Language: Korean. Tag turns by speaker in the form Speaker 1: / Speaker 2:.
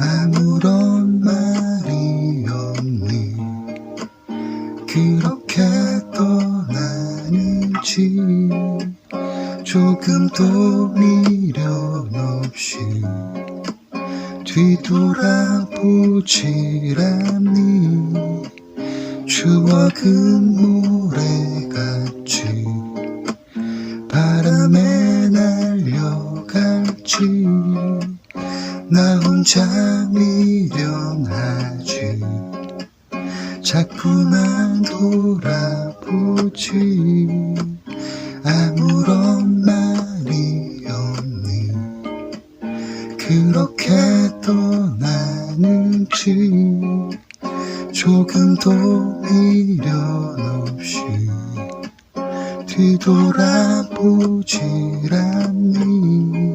Speaker 1: 아무런 말이 없니? 그렇게 떠나는지 조금도 미련 없이 뒤돌아보질 않니. 추억은 모래같이 바람에 날려갈지 나 혼자 미련하지. 자꾸만 돌아보지. 아무런 말이 없니? 그렇게 떠나는지. 조금도 미련 없이 뒤돌아보질 않니